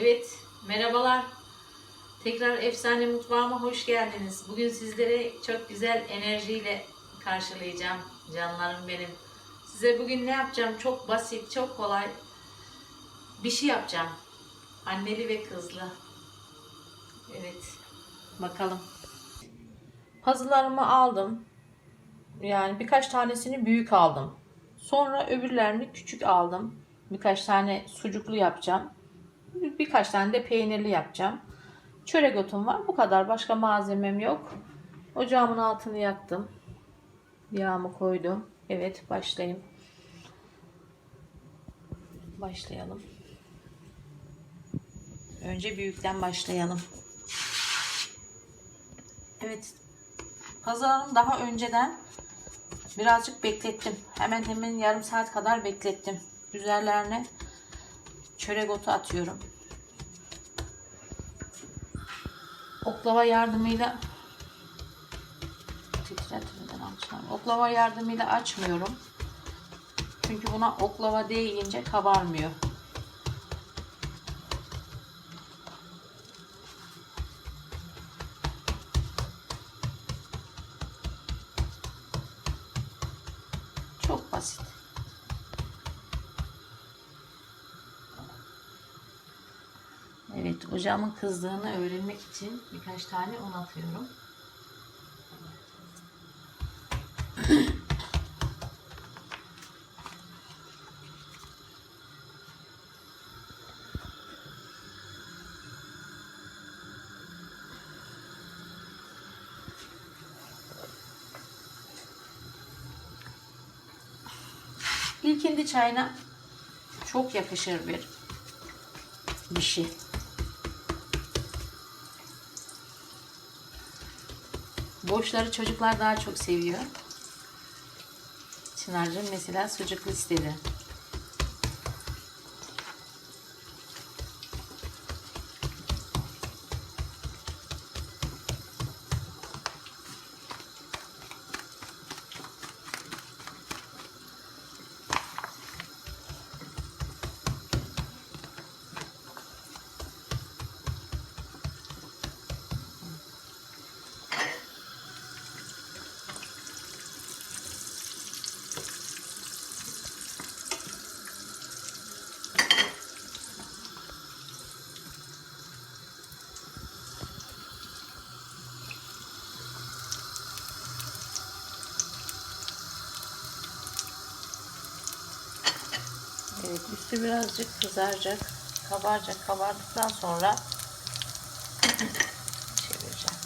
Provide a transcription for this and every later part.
Evet, merhabalar. Tekrar Efsane Mutfağıma hoş geldiniz. Bugün sizlere çok güzel enerjiyle karşılayacağım canlarım benim. Size bugün ne yapacağım? Çok basit, çok kolay bir şey yapacağım. Anneli ve kızlı. Evet, bakalım. Puzzle'larımı aldım. Yani birkaç tanesini büyük aldım. Sonra öbürlerini küçük aldım. Birkaç tane sucuklu yapacağım. Bir- Birkaç tane de peynirli yapacağım. Çörek otum var. Bu kadar. Başka malzemem yok. Ocağımın altını yaktım. Yağımı koydum. Evet başlayayım. Başlayalım. Önce büyükten başlayalım. Evet. Pazarım daha önceden birazcık beklettim. Hemen hemen yarım saat kadar beklettim. Üzerlerine çörek otu atıyorum. Oklava yardımıyla. Oklava yardımıyla açmıyorum. Çünkü buna oklava değince kabarmıyor. Ocağımın kızdığını öğrenmek için birkaç tane un atıyorum. İlkindi çayına çok yakışır bir bir şey. Boşları çocuklar daha çok seviyor. Çınar'cığım mesela sucuklu istedi. Evet üstü birazcık kızaracak. Kabaracak. Kabardıktan sonra çevireceğim.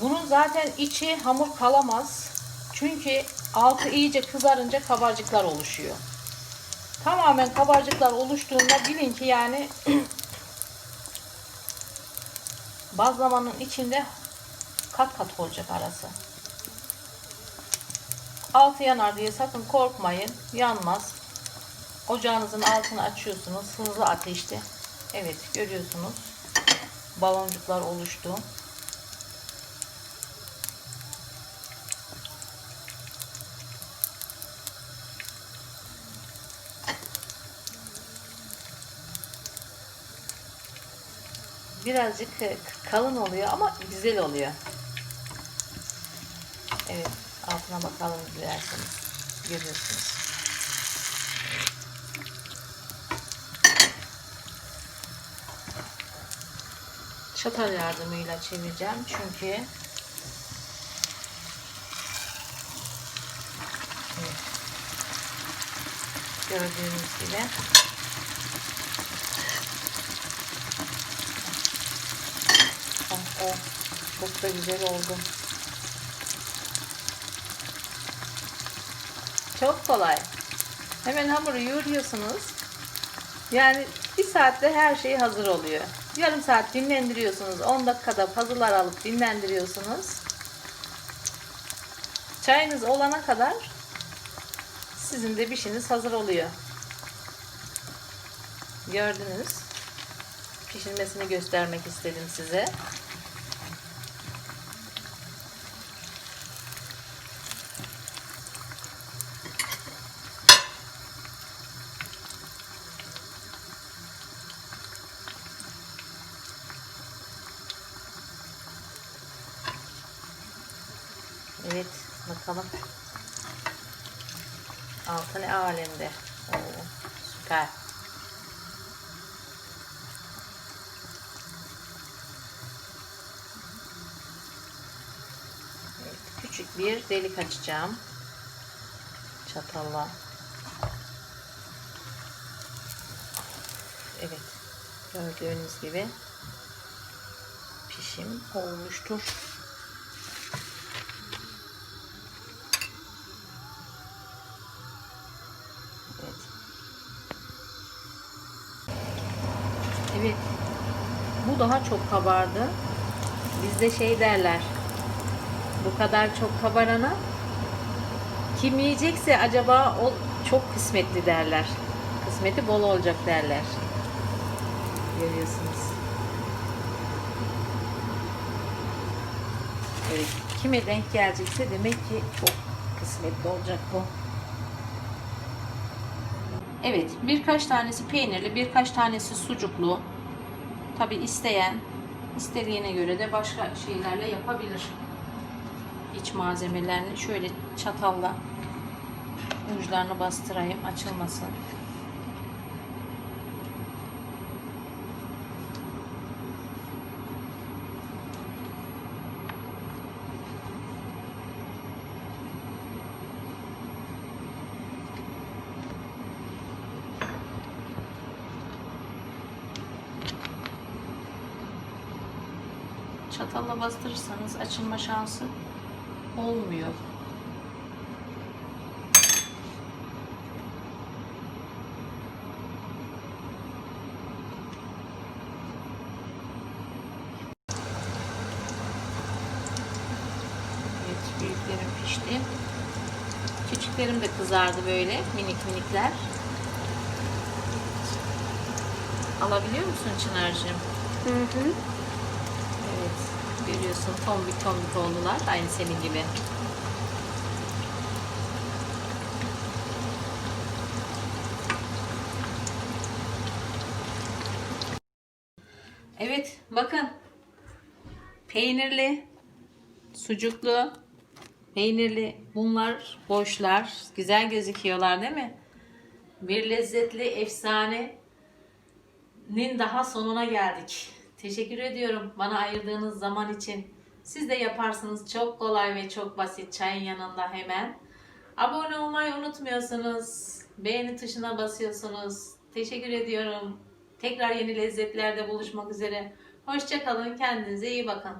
Bunun zaten içi hamur kalamaz. Çünkü altı iyice kızarınca kabarcıklar oluşuyor. Tamamen kabarcıklar oluştuğunda bilin ki yani bazlamanın içinde kat kat olacak arası. Altı yanar diye sakın korkmayın. Yanmaz. Ocağınızın altını açıyorsunuz. Hızlı ateşte. Evet görüyorsunuz. Baloncuklar oluştu. Birazcık e, kalın oluyor ama güzel oluyor. Evet, altına bakalım dilerseniz. Görüyorsunuz. Çatal yardımıyla çevireceğim çünkü gördüğünüz gibi Oh. Çok da güzel oldu. Çok kolay. Hemen hamuru yoğuruyorsunuz. Yani bir saatte her şey hazır oluyor. Yarım saat dinlendiriyorsunuz. 10 dakikada puzzle'lar alıp dinlendiriyorsunuz. Çayınız olana kadar sizin de pişiniz hazır oluyor. Gördünüz. Pişirmesini göstermek istedim size. Evet, bakalım. Altı ne alemde. Oo, süper. Evet, küçük bir delik açacağım. Çatalla. Evet. Gördüğünüz gibi pişim olmuştur. Evet. Bu daha çok kabardı. Bizde şey derler. Bu kadar çok kabarana kim yiyecekse acaba o çok kısmetli derler. Kısmeti bol olacak derler. Görüyorsunuz. Evet. Kime denk gelecekse demek ki çok kısmetli olacak bu. Evet, birkaç tanesi peynirli, birkaç tanesi sucuklu. Tabi isteyen, istediğine göre de başka şeylerle yapabilir. İç malzemelerini şöyle çatalla uçlarını bastırayım, açılmasın. Çatalla bastırırsanız açılma şansı olmuyor. Evet, büyüklerim pişti. Küçüklerim de kızardı böyle minik minikler. Alabiliyor musun Çınar'cığım? Hı hı. Görüyorsun tombik tombik oldular. Aynı senin gibi. Evet bakın. Peynirli, sucuklu, peynirli bunlar boşlar. Güzel gözüküyorlar değil mi? Bir lezzetli efsane nin daha sonuna geldik. Teşekkür ediyorum bana ayırdığınız zaman için. Siz de yaparsınız çok kolay ve çok basit çayın yanında hemen. Abone olmayı unutmuyorsunuz. Beğeni tuşuna basıyorsunuz. Teşekkür ediyorum. Tekrar yeni lezzetlerde buluşmak üzere. Hoşçakalın. Kendinize iyi bakın.